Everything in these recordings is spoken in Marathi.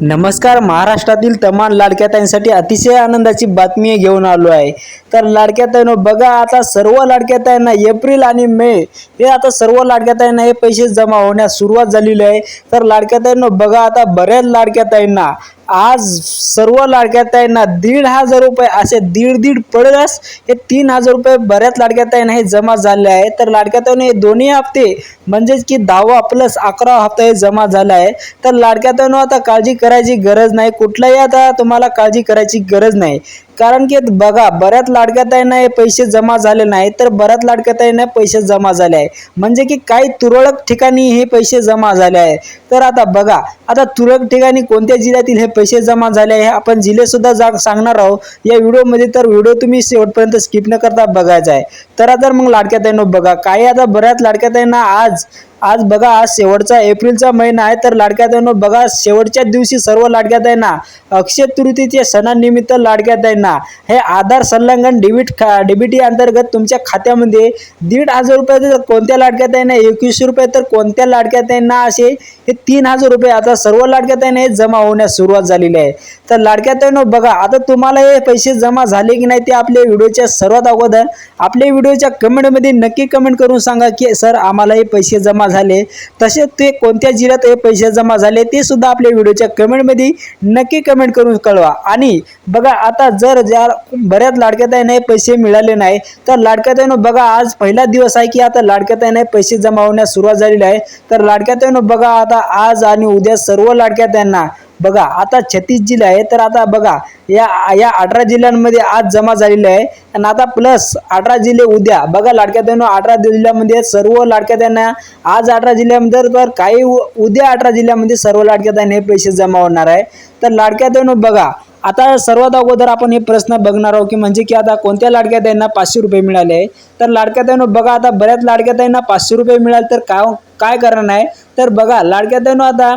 नमस्कार महाराष्ट्रातील तमाम लाडक्या ताईंसाठी अतिशय आनंदाची बातमी घेऊन आलो आहे. तर लाडक्या ताईनो बघा आता सर्व लाडक्या ताईंना एप्रिल आणि मे हे आता सर्व लाडक्या ताईंना हे पैसे जमा होण्यास सुरुवात झालेली आहे. तर लाडक्या ताईंनो बघा आता बऱ्याच लाडक्या ताईंना आज सर्व लाडक्या ताईंना दीड हजार रुपये असे दीड दीड पडल्यास हे तीन हजार रुपये बऱ्याच लाडक्या ताईंना हे जमा झाले आहे. तर लाडक्या ताईंनो हे दोन्ही हप्ते म्हणजेच की दहावा प्लस अकरा हप्ता हे जमा झाला आहे. तर लाडक्या ताईंनो आता काळजी करायची गरज नाही. कुठलाही आता तुम्हाला काळजी करायची गरज नाही. कारण की बघा बऱ्याच लाडक्या ताईंना हे पैसे जमा झाले नाही तर बऱ्याच लाडक्या ताईंना पैसे जमा झाले आहे. म्हणजे की काही तुरळक ठिकाणी हे पैसे जमा झाले आहे. तर आता बघा आता तुरळक ठिकाणी कोणत्या जिल्ह्यातील हे पैसे जमा झाले आहे आपण जिल्हे सुद्धा जा सांगणार आहोत. या व्हिडिओमध्ये तर व्हिडिओ तुम्ही शेवटपर्यंत स्किप न करता बघायचा आहे. तर आता मग लाडक्या ताईंनो बघा काही आता बऱ्याच लाडक्या ताईंना आज आज बघा आज शेवटचा एप्रिलचा महिना आहे तर लाडक्या ताईंनो बघा शेवटच्या दिवशी सर्व लाडक्या ताईंना अक्षय तृतीच्या सणानिमित्त लाडक्या ताईंना हे आधार संलग्न डेबिट खा डीबीटी अंतर्गत तुमच्या खात्यामध्ये दीड हजार रुपये तर कोणत्या लाडक्या ताईंना एकवीसशे रुपये तर कोणत्या लाडक्या ताईंना असे हे तीन हजार रुपये आता सर्व लाडक्या जमा होण्यास सुरुवात झालेली आहे. तर लाडक्या बघा आता तुम्हाला हे पैसे जमा झाले की नाही ते आपल्या व्हिडिओच्या सर्वात अगोदर आपल्या व्हिडिओच्या कमेंटमध्ये नक्की कमेंट करून सांगा की सर आम्हाला हे पैसे जमा झाले. तसेच ते कोणत्या जिल्ह्यात हे पैसे जमा झाले ते सुद्धा आपल्या व्हिडिओच्या कमेंटमध्ये नक्की कमेंट करून कळवा. आणि बघा आता जर ज्या बऱ्याच लाडक्या हे पैसे मिळाले नाही तर लाडक्या बघा आज पहिला दिवस आहे की आता लाडक्या पैसे जमा होण्यास सुरुवात झालेली आहे. तर लाडक्या बघा आता आता आज आणि उद्या सर्व लाडक्या त्यांना. बघा आता छत्तीस जिल्हा आहे तर आता बघा या या अठरा जिल्ह्यांमध्ये आज जमा झालेलं आहे. आणि आता प्लस अठरा जिल्हे उद्या. बघा लाडक्या त्यांना अठरा जिल्ह्यामध्ये सर्व लाडक्या त्यांना आज अठरा जिल्ह्यामध्ये तर काही उ- उद्या अठरा जिल्ह्यामध्ये सर्व लाडक्या त्यांना हे पैसे जमा होणार आहे. तर लाडक्या त्यांना बघा आता सर्वात अगोदर आपण हे प्रश्न बघणार आहोत की म्हणजे की आता कोणत्या लाडक्या ताईंना पाचशे रुपये मिळाले आहे? तर लाडक्याताईंनो बघा आता बऱ्याच लाडक्या ताईंना पाचशे रुपये मिळाले तर काय हो- काय कारण आहे? तर बघा लाडक्याताईंनो आता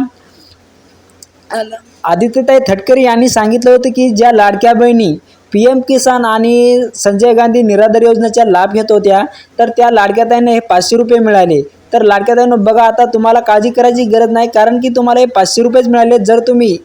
आदित्यताई थटकरे यांनी सांगितलं होतं की ज्या लाडक्या बहिणी पी एम किसान आणि संजय गांधी निराधार योजनेचा लाभ घेत होत्या तर त्या लाडक्याताईंना हे पाचशे रुपये मिळाले. तर लाडक्याताईंनो बघा आता तुम्हाला काळजी करायची गरज नाही कारण की तुम्हाला हे पाचशे रुपयेच मिळाले जर तुम्ही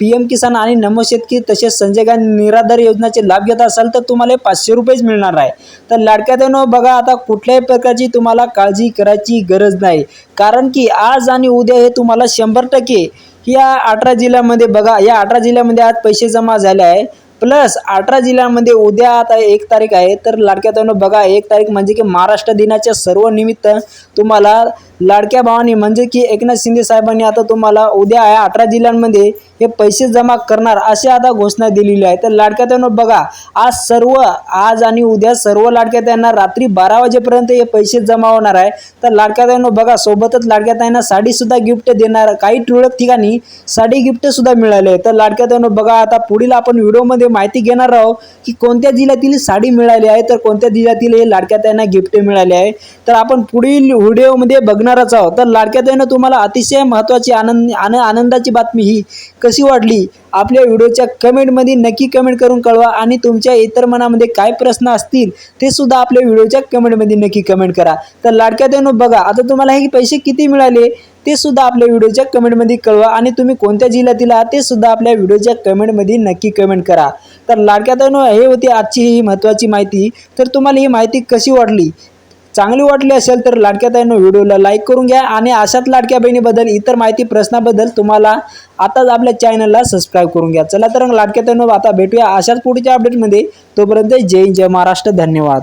पी एम किसान आणि नमो शेतकी तसेच संजय गांधी निराधार योजनेचे लाभ घेत असाल तर तुम्हाला हे पाचशे रुपयेच मिळणार आहे. तर लाडक्या ताईंनो बघा आता कुठल्याही प्रकारची तुम्हाला काळजी करायची गरज नाही. कारण की आज आणि उद्या हे तुम्हाला शंभर टक्के या अठरा जिल्ह्यामध्ये बघा या अठरा जिल्ह्यामध्ये आज पैसे जमा झाले आहे. प्लस अठरा जिल्ह्यांमध्ये उद्या आता एक तारीख आहे. तर लाडक्या बघा एक तारीख म्हणजे की महाराष्ट्र दिनाच्या सर्व निमित्त तुम्हाला लाडक्या भावानी म्हणजे की एकनाथ शिंदे साहेबांनी आता तुम्हाला उद्या या अठरा जिल्ह्यांमध्ये हे पैसे जमा करणार अशी आता घोषणा दिलेली आहे. तर लाडक्या त्यांना बघा आज सर्व आज आणि उद्या सर्व लाडक्या त्यांना रात्री बारा वाजेपर्यंत हे पैसे जमा होणार आहे. तर लाडक्या त्यांना बघा सोबतच लाडक्या त्यांना साडीसुद्धा गिफ्ट देणार काही तुरळक ठिकाणी साडी गिफ्टसुद्धा मिळाले तर लाडक्या त्यांना बघा आता पुढील आपण व्हिडिओमध्ये माहिती घेणार आहोत की कोणत्या जिल्ह्यातील साडी मिळाली आहे तर कोणत्या जिल्ह्यातील हे लाडक्या त्यांना गिफ्ट मिळाले आहे. तर आपण पुढील व्हिडिओमध्ये बघणारच आहोत. तर लाडक्या ताईंनो तुम्हाला अतिशय महत्त्वाची आनंद आन आनंदाची बातमी ही कशी वाटली? आपल्या व्हिडिओच्या कमेंटमध्ये नक्की कमेंट करून कळवा आणि तुमच्या इतर मनामध्ये काय प्रश्न असतील ते सुद्धा आपल्या व्हिडिओच्या कमेंटमध्ये नक्की कमेंट करा. तर लाडक्या ताईंनो बघा आता तुम्हाला हे पैसे किती मिळाले ते सुद्धा आपल्या व्हिडिओच्या कमेंटमध्ये कळवा आणि तुम्ही कोणत्या जिल्ह्यातील आहात ते सुद्धा आपल्या व्हिडिओच्या कमेंटमध्ये नक्की कमेंट करा. तर लाडक्या ताईंनो हे होती आजची ही महत्त्वाची माहिती. तर तुम्हाला ही माहिती कशी वाटली? चांगली वाटली असेल तर लाडक्या ताईंनो व्हिडिओला लाईक करून घ्या आणि अशाच लाडक्या बहिणीबद्दल इतर माहिती प्रश्नाबद्दल तुम्हाला आताच आपल्या चॅनलला सबस्क्राईब करून घ्या. चला तर लाडक्या ताईंनो आता भेटूया अशाच पुढच्या अपडेटमध्ये तोपर्यंत जय जय महाराष्ट्र. धन्यवाद.